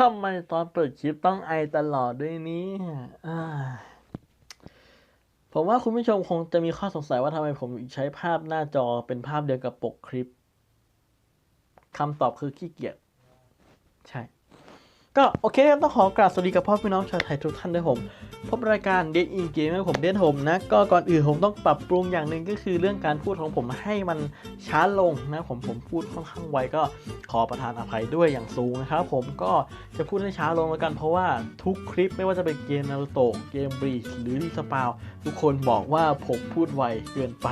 ทำไมตอนเปิดคลิปต้องไอตลอดด้วยนี้ผมว่าคุณผู้ชมคงจะมีข้อสงสัยว่าทำไมผมใช้ภาพหน้าจอเป็นภาพเดียวกับปกคลิปคำตอบคือขี้เกียจใช่ ก็โอเคครับต้องขอกราบสวัสดีกับพ่อพี่น้องชาวไทยทุกท่านด้วยผม พบรายการเด t อินเกมให้ผมเด t ผมนะ ก็ก่อนอื่นผมต้องปรับปรุงอย่างหนึ่งก็คือเรื่องการพูดของผมให้มันช้าลงนะผมผมพูดค่อนข้างไวก็ขอประทานอภัยด้วยอย่างสูงนะครับผมก็จะพูดให้ช้าลงแล้วกันเพราะว่าทุกคลิปไม่ว่าจะเป็นเกมนารูโตะเกมบรีหรือรีสปาวทุกคนบอกว่าผมพูดไวเกินไป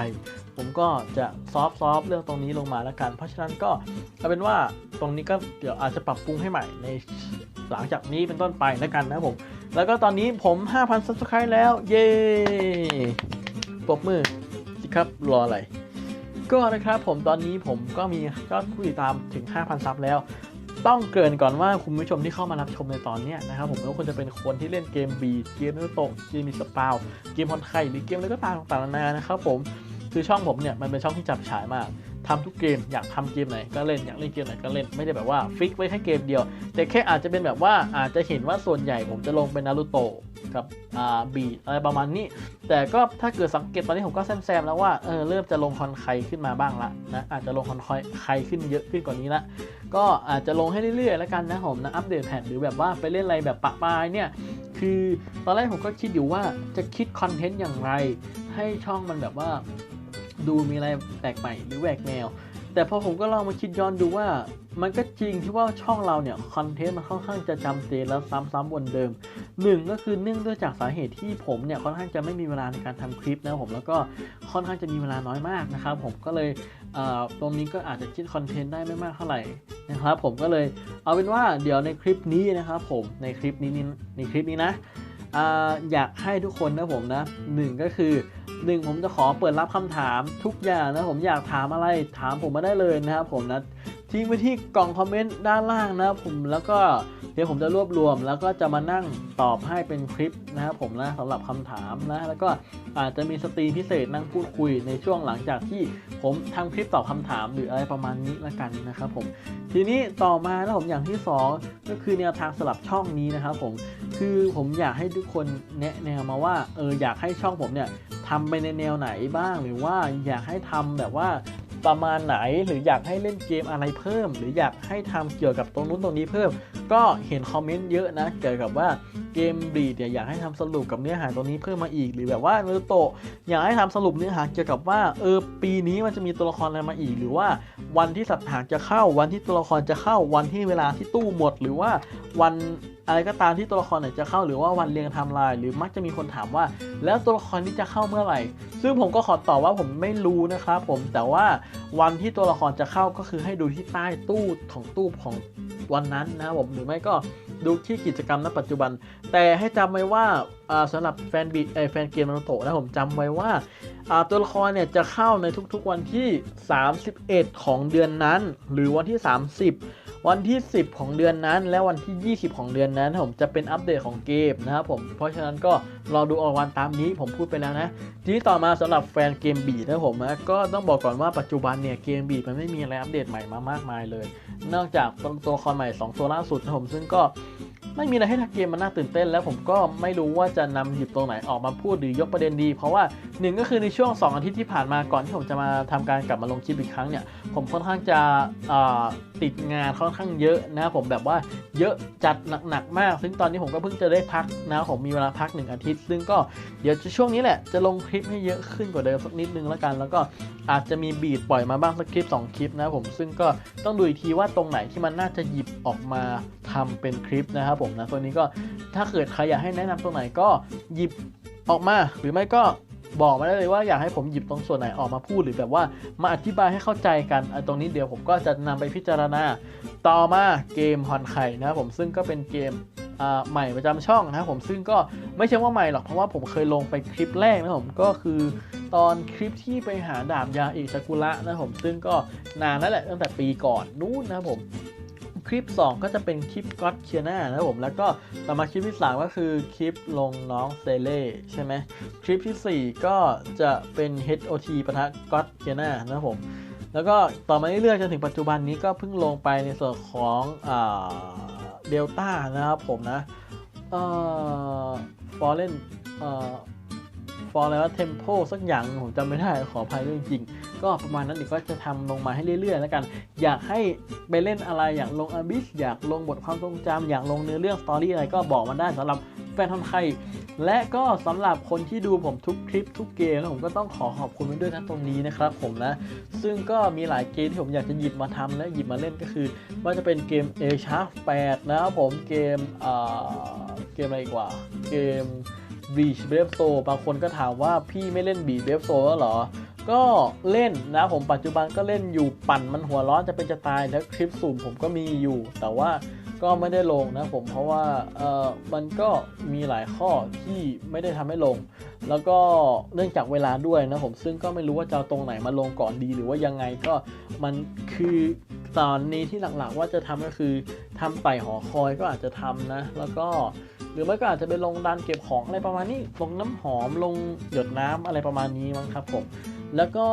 ผมก็จะซอฟซอฟเรื่องตรงนี้ลงมาแล้วกัน เพราะฉะนั้นก็เอาเป็นว่าตรงนี้ก็เดี๋ยวอาจจะปรับปรุงให้ใหม่ในหลังจากนี้เป็นต้นไปแล้วกันนะผม แล้วก็ตอนนี้ผม 5,000 subscribe แล้ว เย้ปรบมือสิครับรออะไร ก็นะครับผมตอนนี้ผมก็มีก็ผู้ติดตามถึง 5,000 ซับแล้ว ต้องเกริ่นก่อนว่าคุณผู้ชมที่เข้ามารับชมในตอนนี้นะครับผมก็ควรจะเป็นคนที่เล่นเกมบีเกมนุโตเกมมีสปาวเกมฮอนไคหรือเกมอะไรก็ตามต่างๆนานานะครับผม คือช่องผมเนี่ยมันเป็นช่องที่จับฉายมากทำทุกเกม อยากทำเกมไหนก็เล่นอยากเล่นเกมไหนก็เล่นไม่ได้แบบว่าฟิกไว้แค่เกมเดียว แต่แค่อาจจะเป็นแบบว่าอาจจะเห็นว่าส่วนใหญ่ผมจะลงเป็นนารูโตะกับอ่าบีอะไรประมาณนี้ แต่ก็ถ้าเกิดสังเกตตอนนี้ผมก็แซมๆแล้วว่าเออเริ่มจะลงคอนไคขึ้นมาบ้างละนะอาจจะลงคอนไคขึ้นเยอะขึ้นกว่านี้ละก็อาจจะลงให้เรื่อยๆแล้วกันนะผมนะอัปเดตแพทหรือแบบว่าไปเล่นอะไรแบบปะปายเนี่ยคือตอนแรกผมก็คิดอยู่ว่าจะคิดคอนเทนต์อย่างไร ให้ช่องมันแบบว่า ดูมีอะไรแปลกใหม่หรือแหวกแนว แต่พอผมก็ลองมาคิดย้อนดูว่า มันก็จริงที่ว่าช่องเราเนี่ยคอนเทนต์มันค่อนข้างจะจำเจแล้วซ้ำๆวนเดิมหนึ่งก็คือเนื่องด้วยจากสาเหตุที่ผมเนี่ยค่อนข้างจะไม่มีเวลาในการทำคลิปนะผมแล้วก็ค่อนข้างจะมีเวลาน้อยมากนะครับผมก็เลยเตรงนี้ก็อาจจะคิดคอนเทนต์ได้ไม่มากเท่าไหร่นะครับผมก็เลยเอาเป็นว่าเดี๋ยวในคลิปนี้นะครับผมในคลิปนี้ในคลิปนี้นะออยากให้ทุกคนนะผมนะหนึ่งก็คือ หนึ่งผมจะขอเปิดรับคำถามทุกอย่างนะผมอยากถามอะไรถามผมมาได้เลยนะครับผมนะทิ้งไว้ที่กล่องคอมเมนต์ด้านล่างนะครับผมแล้วก็เดี๋ยวผมจะรวบรวม แล้วก็จะมานั่งตอบให้เป็นคลิปนะครับผมนะสำหรับคำถามนะแล้วก็อาจจะมีสตรีมพิเศษนั่งพูดคุยในช่วงหลังจากที่ผมทำคลิปตอบคำถามหรืออะไรประมาณนี้ละกันนะครับผมทีนี้ต่อมาแล้วผมอย่างที่สองก็คือแนวทางสลับช่องนี้นะครับผมคือผมอยากให้ทุกคนแนะแนวมาว่าเอออยากให้ช่องผมเนี่ย ทำไปในแนวไหนบ้าง หรือว่าอยากให้ทำแบบว่าประมาณไหนหรืออยากให้เล่นเกมอะไรเพิ่ม หรืออยากให้ทำเกี่ยวกับตรงนู้นตรงนี้เพิ่ม ก็เห็นคอมเมนต์เยอะนะเกี่ยวกับว่าเกมบีดเนี่ยอยากให้ทำสรุปกับเนื้อหาตรงนี้เพิ่มมาอีก หรือแบบว่านารูโตะอยากให้ทำสรุปเนื้อหาเกี่ยวกับว่าเออปีนี้มันจะมีตัวละครอะไรมาอีก หรือว่าวันที่สัตว์หางจะเข้า วันที่ตัวละครจะเข้า วันที่เวลาที่ตู้หมด หรือว่าวันอะไรก็ตามที่ตัวละครไหนจะเข้าหรือว่าวันเรียงไทม์ไลน์หรือมักจะมีคนถามว่า แล้วตัวละครนี้จะเข้าเมื่อไหร่ ซึ่งผมก็ขอตอบว่าผมไม่รู้นะครับผมแต่ว่าวันที่ตัวละครจะเข้าก็คือให้ดูที่ใต้ตู้ของตู้ของวันนั้นนะครับผมหรือไม่ก็ดูที่กิจกรรมณปัจจุบันแต่ให้จำไว้ว่าอ่าสำหรับแฟนบีเออแฟนเกมนารูโตะนะผมจำไว้ว่าตัวละครเนี่ยจะเข้าในทุกๆวันที่ 31 ของเดือนนั้น หรือวันที่ 30 วันที่ 10 ของเดือนนั้น และวันที่ 20 ของเดือนนั้นผมจะเป็นอัปเดตของเกมนะครับผมเพราะฉะนั้นก็รอดูออกวันตามนี้ผมพูดไปแล้วนะ ทีนี้ต่อมาสำหรับแฟนเกมบีนะผมนะก็ต้องบอกก่อนว่าปัจจุบันเนี่ยเกมบีมันไม่มีอะไรอัปเดตใหม่มามากมายเลย นอกจากตัวละครใหม่ 2 ตัวล่าสุดนะผมซึ่งก็ ไม่มีอะไรให้ทักเกมมันน่าตื่นเต้น แล้วผมก็ไม่รู้ว่าจะนำหยิบตรงไหนออกมาพูดหรือยกประเด็นดี เพราะว่าหนึ่งก็คือในช่วง 2 อาทิตย์ที่ผ่านมาก่อนที่ผมจะมาทำการกลับมาลงคลิปอีกครั้งเนี่ยผมค่อนข้างจะ ติดงานค่อนข้างเยอะนะผมแบบว่าเยอะจัดหนักๆมาก ซึ่งตอนนี้ผมก็เพิ่งจะได้พักนะผมมีเวลาพักหนึ่งอาทิตย์ ซึ่งก็เดี๋ยวจะช่วงนี้แหละจะลงคลิปให้เยอะขึ้นกว่าเดิมสักนิดนึงแล้วกัน แล้วก็อาจจะมีบีดปล่อยมาบ้างสักคลิป 2 คลิปนะผมซึ่งก็ต้องดูอีกทีว่าตรงไหนที่มันน่าจะหยิบออกมาทำเป็นคลิปนะครับผมนะตัวนี้ก็ถ้าเกิดใครอยากให้แนะนำตรงไหนก็หยิบออกมา หรือไม่ก็ บอกมาได้เลยว่าอยากให้ผมหยิบตรงส่วนไหนออกมาพูดหรือแบบว่ามาอธิบายให้เข้าใจกันตรงนี้เดี๋ยวผมก็จะนำไปพิจารณา ต่อมาเกมฮอนไคนะครับผมซึ่งก็เป็นเกมใหม่ประจำช่องนะครับผมซึ่งก็ไม่ใช่ว่าใหม่หรอกเพราะว่าผมเคยลงไปคลิปแรกนะครับผมก็คือตอนคลิปที่ไปหาดาบยาอกซากุระนะครับผมซึ่งก็นานแล้วแหละตั้งแต่ปีก่อนนู้นนะครับผม คลิป 2 ก็จะเป็นคลิปก็อตเคียนานะผมแล้วก็ต่อมาคลิปที่ 3 ก็คือคลิปลงน้องเซเล่ใช่ไหมคลิปทีสี่ 4 ก็จะเป็น HOT ปะทะก็อตเคียนานะผมแล้วก็ต่อมาเรื่อยๆจนถึงปัจจุบันนี้ก็เพิ่งลงไปในส่วนของเดลต้านะครับผมนะเอ่อฟอร์เรนเอ่อ ฟอร์แล้วเทมโพสักอย่างผมจำไม่ได้ขออภัยด้วยจริง ก็ประมาณนั้นอีกก็จะทำลงมาให้เรื่อยๆ แล้วกัน อยากให้ไปเล่นอะไรอยากลงอบิสอยากลงบทความทรงจำอยากลงเนื้อเรื่องสตอรี่อะไรก็บอกมาได้สำหรับแฟนทำไทยและก็สำหรับคนที่ดูผมทุกคลิปทุกเกมแล้วผมก็ต้องขอขอบคุณไว้ด้วยนะตรงนี้นะครับผมนะ ซึ่งก็มีหลายเกมที่ผมอยากจะหยิบมาทำและหยิบมาเล่นก็คือว่าจะเป็นเกม A Sharp 8นะครับผมเกมอ่าเกมอะไรอีกว่า เกม Beach b r a v e s o บางคนก็ถามว่าพี่ไม่เล่น Beach b r a v e s o แล้วหรอ ก็เล่นนะผมปัจจุบันก็เล่นอยู่ปั่นมันหัวร้อนจะเป็นจะตายแล้วคลิปสุ่มผมก็มีอยู่ แต่ว่าก็ไม่ได้ลงนะผมเพราะว่าเออมันก็มีหลายข้อที่ไม่ได้ทำให้ลง แล้วก็เนื่องจากเวลาด้วยนะผมซึ่งก็ไม่รู้ว่าจะตรงไหนมาลงก่อนดีหรือว่ายังไงก็มันคือตอนนี้ที่หลักๆว่าจะทำก็คือทำไต่หอคอยก็อาจจะทำนะ แล้วก็ หรือไม่ก็อาจจะไปลงดันเก็บของอะไรประมาณนี้ ลงน้ำหอมลงหยดน้ำอะไรประมาณนี้มั้งครับผมแล้วก็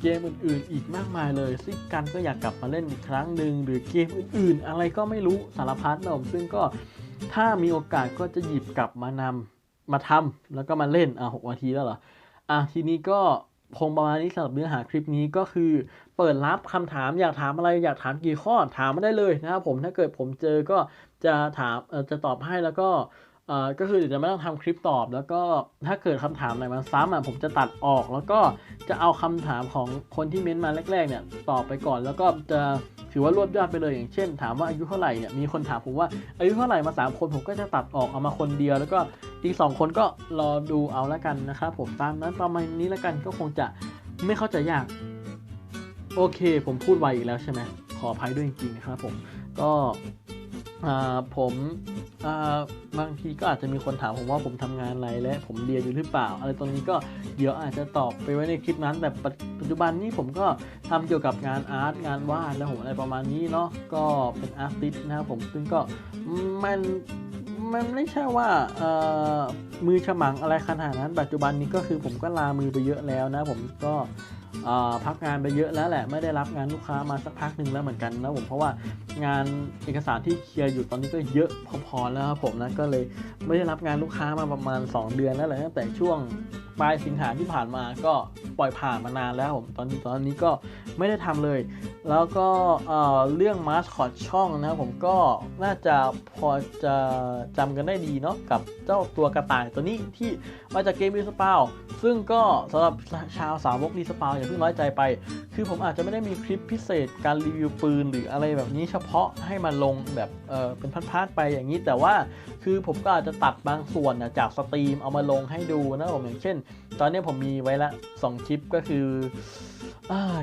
เกมอื่นๆอีกมากมายเลยซึ่งกันก็อยากกลับมาเล่นอีกครั้งหนึ่งหรือเกมอื่นๆ อะไรก็ไม่รู้สารพัดนะผมซึ่งก็ถ้ามีโอกาสก็จะหยิบกลับมานำมาทำแล้วก็มาเล่นอะหกนาทีแล้วเหรออะทีนี้ก็ คงประมาณนี้สำหรับเนื้อหาคลิปนี้ก็คือ เปิดรับคำถามอยากถามอะไรอยากถามกี่ข้อถามมาได้เลยนะครับผมถ้าเกิดผมเจอก็จะถามจะตอบให้แล้วก็อ่อก็คือเดี๋ยวจะไม่ต้องทำคลิปตอบ แล้วก็ถ้าเกิดคำถามไหนมาซ้ำอะผมจะตัดออก แล้วก็จะเอาคำถามของคนที่เม้นต์มาแรกๆเนี่ยตอบไปก่อน แล้วก็จะถือว่ารวบยอดไปเลยอย่างเช่น ถามว่าอายุเท่าไหร่เนี่ยมีคนถามผมว่าอายุเท่าไหร่มาสามคนผมก็จะตัดออกเอามาคนเดียว แล้วก็ อีกสองคนก็รอดูเอาแล้วกันนะครับผมตามนั้นประมาณนี้แล้วกันก็คงจะไม่เข้าใจยาก โอเค ผมพูดไวอีกแล้วใช่ไหมขออภัยด้วยจริงๆนะครับผมก็อ่าผมอ่าบางทีก็อาจจะมีคนถามผมว่าผมทำงานอะไรและผมเรียนอยู่หรือเปล่า อะไรตรงนี้ก็เดี๋ยวอาจจะตอบไปไว้ในคลิปนั้น แต่ปัจปัจจุบันนี้ผมก็ทำเกี่ยวกับงานอาร์ตงานวาดแล้วผมอะไรประมาณนี้เนาะก็เป็นอาร์ติสนะครับผมซึ่งก็มัน มันไม่ใช่ว่าเอ่อมือฉมังอะไรขนาดนั้น ปัจจุบันนี้ก็คือผมก็ลามือไปเยอะแล้วนะ ผมก็พักงานไปเยอะแล้วแหละไม่ได้รับงานลูกค้ามาสักพักหนึ่งแล้วเหมือนกันนะผมเพราะว่างานเอกสารที่เคลียร์อยู่ตอนนี้ก็เยอะพอๆแล้วครับผมนะก็เลยไม่ได้รับงานลูกค้ามาประมาณ 2 เดือนแล้วแหละตั้งแต่ช่วง ปลายสิงหาที่ผ่านมาก็ปล่อยผ่านมานานแล้วผมตอนตอนนี้ก็ไม่ได้ทำเลย แล้วก็เเรื่องมาสคอตช่องนะผมก็น่าจะพอจะจำกันได้ดีเนาะกับเจ้าตัวกระต่ายตัวนี้ที่ มาจากเกมรีสปาวซึ่งก็สำหรับชาวสาวกรีสปาวอย่าเพิ่งน้อยใจไป คือผมอาจจะไม่ได้มีคลิปพิเศษการรีวิวปืนหรืออะไรแบบนี้เฉพาะให้มาลงแบบเออเป็นพาร์ทๆไปอย่างนี้ แต่ว่าคือผมก็อาจจะตัดบางส่วนนะจากสตรีมเอามาลงให้ดูนะผมอย่างเช่น ตอนนี้ผมมีไว้ละ 2 คลิปก็คือ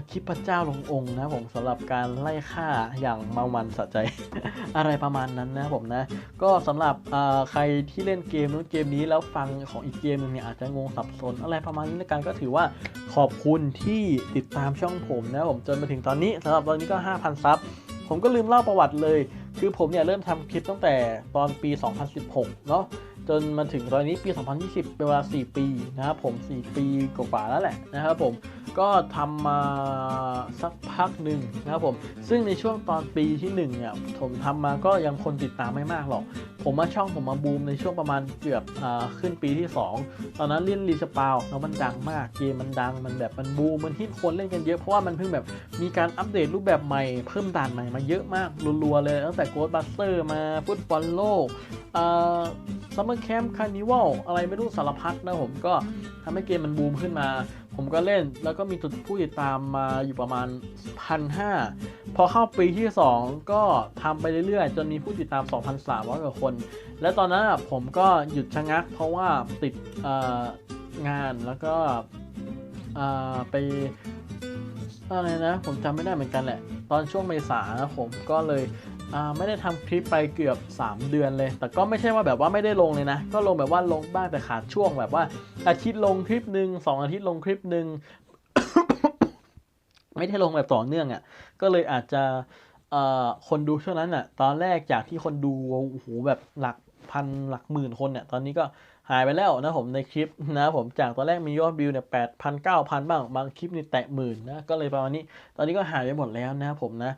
คลิปพระเจ้าลงองค์นะผมสำหรับการไล่ฆ่าอย่างเมามันสะใจ อะไรประมาณนั้นนะผมนะ ก็สำหรับใครที่เล่นเกมนู้นเกมนี้แล้วฟังของอีกเกมหนึงเนี่ยอาจจะงงสับสนอะไรประมาณนี้แล้วกันก็ถือว่าขอบคุณที่ติดตามช่องผมนะผมจนมาถึงตอนนี้สำหรับตอนนี้ก็ 5,000 ซับผมก็ลืมเล่าประวัติเลย คือผมเนี่ยเริ่มทำคลิปตั้งแต่ตอนปี 2016 เนาะ จนมาถึงตอนนี้ปี 2020 เป็นเวลา 4 ปีนะครับผม 4 ปีกว่าแล้วแหละนะครับผมก็ทำมาสักพักหนึ่งนะครับผมซึ่งในช่วงตอนปีที่1เนี่ยผมทำมาก็ยังคนติดตามไม่มากหรอก ผมมาช่องผมมาบูมในช่วงประมาณเกือบอขึ้นปีที่ 2 ตอนนั้นเล่นรีสปาวแล้วมันดังมากเกมมันดังมันแบบมันบูมมันฮิตคนเล่นกันเยอะเพราะว่ามันเพิ่งแบบมีการอัปเดตรูปแบบใหม่เพิ่มด่านใหม่มาเยอะมากรัวๆเลยตั้งแต่โกดบัสเตอร์มาฟุตบอลโลกอ่าซัมเมอร์แคมป์คาร์นิวัลอะไรไม่รู้สารพัดนะผมก็ทำให้เกมมันบูมขึ้นมา ผมก็เล่นแล้วก็มีจุดผู้ติดตามมาอยู่ประมาณพันห้าพอเข้าปีที่ 2 ก็ทำไปเรื่อยๆ จนมีผู้ติดตาม 2,300 กว่าคน และตอนนั้นผมก็หยุดชะงักเพราะว่าติดงานแล้วก็ไปอะไรนะ ผมจำไม่ได้เหมือนกันแหละ ตอนช่วงเมษานะผมก็เลย ไม่ได้ทำคลิปไปเกือบ 3 เดือนเลย แต่ก็ไม่ใช่ว่าแบบว่าไม่ได้ลงเลยนะ ก็ลงแบบว่าลงบ้างแต่ขาดช่วงแบบว่า อาทิตย์ลงคลิปหนึ่งสองอาทิตย์ลงคลิปหนึ่งไม่ได้ลงแบบต่อเนื่องอะ่ะ ก็เลยอาจจะคนดูช่วงนั้นอะ ตอนแรกจากที่คนดูโอ้โหแบบหลักพันหลักหมื่นคนเนี่ย ตอนนี้ก็หายไปแล้วนะผมในคลิปนะผมจากตอนแรกมียอดวิวเนี่ยแปดพันเก้าพันบ้างบางคลิปนี่แตะหมื่นนะ ก็เลยประมาณนี้ ตอนนี้ก็หายไปหมดแล้วนะผมนะ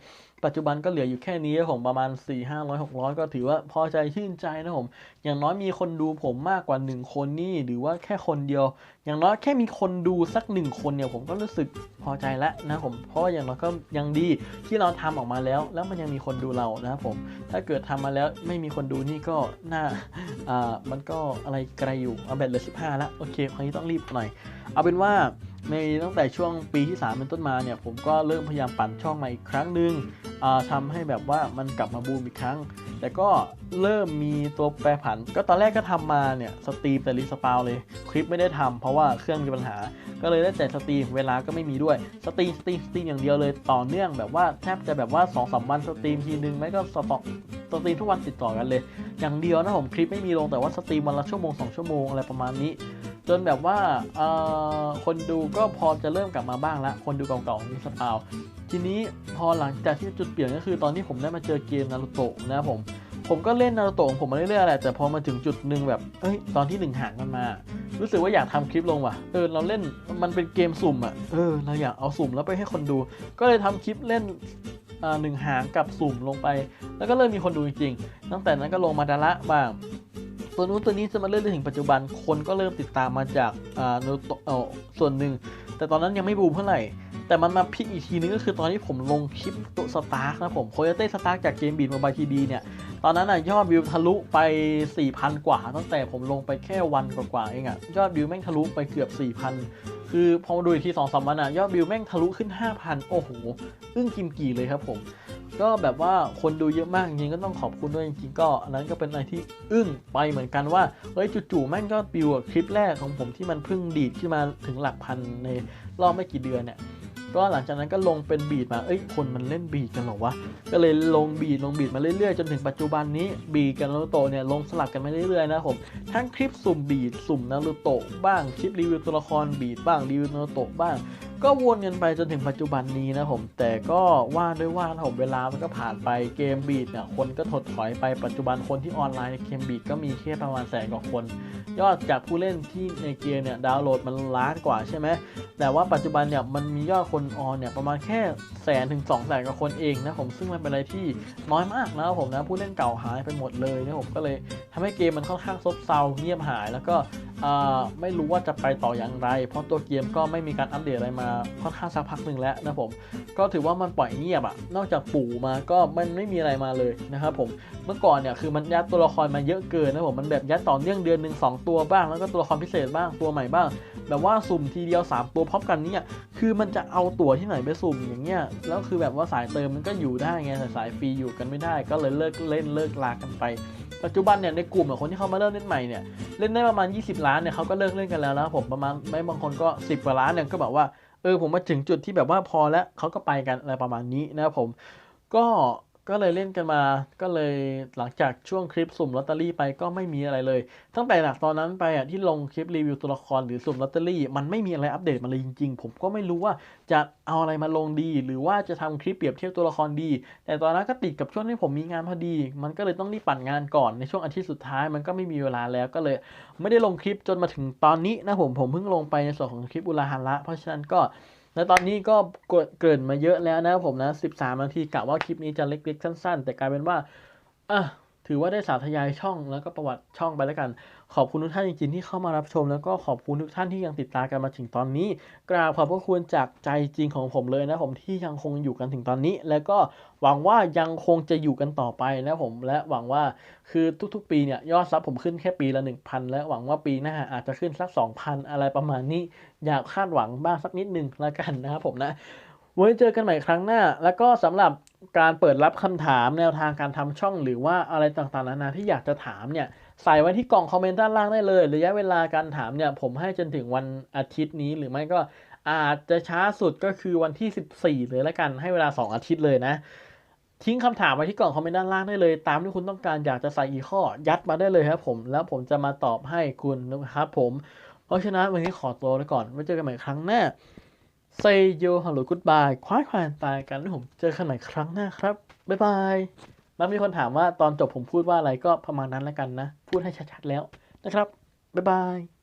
ปัจจุบันก็เหลืออยู่แค่นี้ผมประมาณ 4 5 0 0 600 ก็ถือว่าพอใจชื่นใจนะผม อย่างน้อยมีคนดูผมมากกว่า 1 คนนี่หรือว่าแค่คนเดียว อย่างน้อยแค่มีคนดูสักหนึ่งคนเนี่ยผมก็รู้สึกพอใจแล้วนะผม เพราะว่าอย่างน้อยก็ยังดีที่เราทำออกมาแล้ว แล้วมันยังมีคนดูเรานะครับผม ถ้าเกิดทำมาแล้วไม่มีคนดูนี่ก็น่าอ่ามันก็อะไรไกลอยู่เอาแบตเหลือ15แล้วโอเคคราวนี้ต้องรีบหน่อย เอาเป็นว่า ในตั้งแต่ช่วงปีที่ 3 เป็นต้นมาเนี่ย ผมก็เริ่มพยายามปั่นช่องมาอีกครั้งหนึ่งอ่าทำให้แบบว่ามันกลับมาบูมอีกครั้ง แต่ก็เริ่มมีตัวแปรผัน ก็ตอนแรกก็ทำมาเนี่ยสตรีมแต่รีสปาวเลย คลิปไม่ได้ทำเพราะว่าเครื่องมีปัญหา ก็เลยได้แต่สตรีมเวลาก็ไม่มีด้วย สตรีมสตรีมสตรีมอย่างเดียวเลยต่อเนื่องแบบว่าแทบจะแบบว่า2อสวันสตรีมทีนึงไม่ก็สต็อกสตรีมทุกวันติดต่อกันเลย อย่างเดียวนะผมคลิปไม่มีลงแต่ว่าสตรีมวันละชั่วโมง2ชั่วโมงอะไรประมาณนี้ จนแบบว่าคนดูก็พอจะเริ่มกลับมาบ้างละคนดูเก่าๆของมิสปาวทีนี้พอหลังจากที่จุดเปลี่ยนก็คือตอนที่ผมได้มาเจอเกมนารูโตะนะครับผมผมก็เล่นนารูโตะของผมมาเรื่อยๆแหละแต่พอมาถึงจุดหนึ่งแบบเอ้ยตอนที่หนึ่งห่างกันมา รู้สึกว่าอยากทำคลิปลงว่ะเออเราเล่นมันเป็นเกมสุ่มอะเออเราอยากเอาสุ่มแล้วไปให้คนดู ก็เลยทำคลิปเล่นหนึ่งหางกับสุ่มลงไป แล้วก็เริ่มมีคนดูจริงๆตั้งแต่นั้นก็ลงมาดาระบ้าง ตัวนู้นตัวนี้จะมาเรื่อยๆถึงปัจจุบันคนก็เริ่มติดตามมาจากอ่านโตะส่วนหนึ่ง แต่ตอนนั้นยังไม่บูมเท่าไหร่ แต่มันมาพิกอีกทีนึงก็คือตอนที่ผมลงคลิปตัวสตาร์กนะผมโคโยเต้สตาร์กจากเกมบีดมบายทีดีเนี่ย ตอนนั้นอะยอดวิวทะลุไป 4,000 กว่า ตั้งแต่ผมลงไปแค่วันกว่าๆเองอะยอดวิวแม่งทะลุไปเกือบ 4,000 คือพอมาดูอีกทีสองสามวันอะยอดวิวแม่งทะลุขึ้น 5,000 โอ้โหอึ้งกิมกี่เลยครับผม ก็แบบว่าคนดูเยอะมากจริงๆก็ต้องขอบคุณด้วยจริงๆก็อันนั้นก็เป็นอะไรที่อึ้งไปเหมือนกันว่าเฮ้ยจู่ๆแม่งก็วิวคลิปแรกของผมที่มันเพิ่งดีดขึ้นมาถึงหลักพันในรอบไม่กี่เดือนเนี่ยก็หลังจากนั้นก็ลงเป็นบีดมา เอ้ย คนมันเล่นบีดกันหรอวะ ก็เลยลงบีดลงบีดมาเรื่อยๆ จนถึงปัจจุบันนี้บีดกับนารูโตเนี่ยลงสลับกันมาเรื่อยๆนะผม ทั้งคลิปสุ่มบีดสุ่มนารูโตบ้าง คลิปรีวิวตัวละครบีดบ้างรีวิวนารูโตบ้าง ก็วนกันไปจนถึงปัจจุบันนี้นะผมแต่ก็ว่าด้วยว่าผมเวลามันก็ผ่านไปเกมบีดเนี่ยคนก็ถดถอยไปปัจจุบันคนที่ออนไลน์ในเกมบีดก็มีแค่ประมาณแสนกว่าคน ยอดจากผู้เล่นที่ในเกมเนี่ยดาวน์โหลดมันล้านกว่าใช่ไหมแต่ว่าปัจจุบันเนี่ยมันมียอดคนออนเนี่ยประมาณแค่แสนถึงสองแสนกว่าคนเองนะผมซึ่งมันเป็นอะไรที่น้อยมากนะผมนะผู้เล่นเก่าหายไปหมดเลยนะผมก็เลยทำให้เกมมันค่อนข้างซบเซาเงียบหาย แล้วก็อ่าไม่รู้ว่าจะไปต่ออย่างไร เพราะตัวเกมก็ไม่มีการอัปเดตอะไรมาค่อนข้างสักพักหนึ่งแล้วนะผม ก็ถือว่ามันปล่อยเงียบอะนอกจากปู่มาก็มันไม่มีอะไรมาเลยนะครับผมเมื่อก่อนเนี่ยคือมันยัดตัวละครมาเยอะเกินนะผมมันแบบยัดต่อเนื่องเดือนหนึ่งสองตัวบ้างแล้วก็ตัวละครพิเศษบ้างตัวใหม่บ้างแบบว่าสุ่มทีเดียว 3 ตัวพร้อมกันเนี่ยคือมันจะเอาตัวที่ไหนไปสุ่มอย่างเงี้ยแล้วคือแบบว่าสายเติมมันก็อยู่ได้ไงแต่สายฟรีอยู่กันไม่ได้ ก็เลยเลิกเล่นเลิกลากันไปปัจจุบันเนี่ยในกลุ่มของคนที่เขามาเริ่มเล่นใหม่เนี่ยเล่นได้ประมาณ 20 ล้านเนี่ยเขาก็เลิกเล่นกันแล้วนะผมประมาณไม่บางคนก็ 10 กว่าล้านเนี่ยก็แบบว่า เออผมมาถึงจุดที่แบบว่าพอแล้วเขาก็ไปกันอะไรประมาณนี้นะครับผมก็ ก็เลยเล่นกันมา ก็เลยหลังจากช่วงคลิปสุ่มลอตเตอรี่ไปก็ไม่มีอะไรเลย ตั้งแต่หลักตอนนั้นไปอะที่ลงคลิปรีวิวตัวละครหรือสุ่มลอตเตอรี่ มันไม่มีอะไรอัปเดตมาเลยจริงๆ ผมก็ไม่รู้ว่าจะเอาอะไรมาลงดี หรือว่าจะทำคลิปเปรียบเทียบตัวละครดี แต่ตอนนั้นก็ติดกับช่วงที่ผมมีงานพอดี มันก็เลยต้องรีบปั่นงานก่อนในช่วงอาทิตย์สุดท้ายมันก็ไม่มีเวลาแล้วก็เลย ไม่ได้ลงคลิปจนมาถึงตอนนี้นะผมผมเพิ่งลงไปในส่วนของคลิปอุลาฮันละเพราะฉะนั้นก็ และตอนนี้ก็เกินมาเยอะแล้วนะผมนะ 13 นาทีกะว่าคลิปนี้จะเล็กๆสั้น ๆ แต่กลายเป็นว่าอะ ถือว่าได้สาธยายช่องแล้วก็ประวัติช่องไปแล้วกัน ขอบคุณทุกท่านจริงๆที่เข้ามารับชม แล้วก็ขอบคุณทุกท่านที่ยังติดตามกันมาถึงตอนนี้ กราบขอบพระคุณจากใจจริงของผมเลยนะผมที่ยังคงอยู่กันถึงตอนนี้ แล้วก็หวังว่ายังคงจะอยู่กันต่อไปนะผมและหวังว่าคือทุกๆ ปีเนี่ยยอดซับผมขึ้นแค่ปีละ 1,000 และหวังว่าปีหน้าอาจจะขึ้นสัก 2,000 อะไรประมาณนี้ อยากคาดหวังบ้างสักนิดนึงแล้วกันนะครับผมนะไว้เจอกันใหม่ครั้งหน้า แล้วก็สำหรับ การเปิดรับคำถามแนวทางการทำช่องหรือว่าอะไรต่างๆนานาที่อยากจะถามเนี่ยใส่ไว้ที่กล่องคอมเมนต์ด้านล่างได้เลย ระยะเวลาการถามเนี่ยผมให้จนถึงวันอาทิตย์นี้หรือไม่ก็อาจจะช้าสุดก็คือวันที่ 14 เลยแล้วกันให้เวลา 2 อาทิตย์เลยนะ ทิ้งคำถามไว้ที่กล่องคอมเมนต์ด้านล่างได้เลย ตามที่คุณต้องการอยากจะใส่อีข้อ ยัดมาได้เลยครับผม แล้วผมจะมาตอบให้คุณนะครับผม เพราะฉะนั้นวันนี้ขอตัวไปก่อนไว้เจอกันใหม่ครั้งหน้า say yo hello goodbye คว้ายควายตายกันแล้วผมเจอกันใหม่ครั้งหน้าครับ บ๊ายบาย แล้วมีคนถามว่าตอนจบผมพูดว่าอะไรก็ประมาณนั้นแล้วกันนะ พูดให้ชัดๆแล้วนะครับ บ๊ายบาย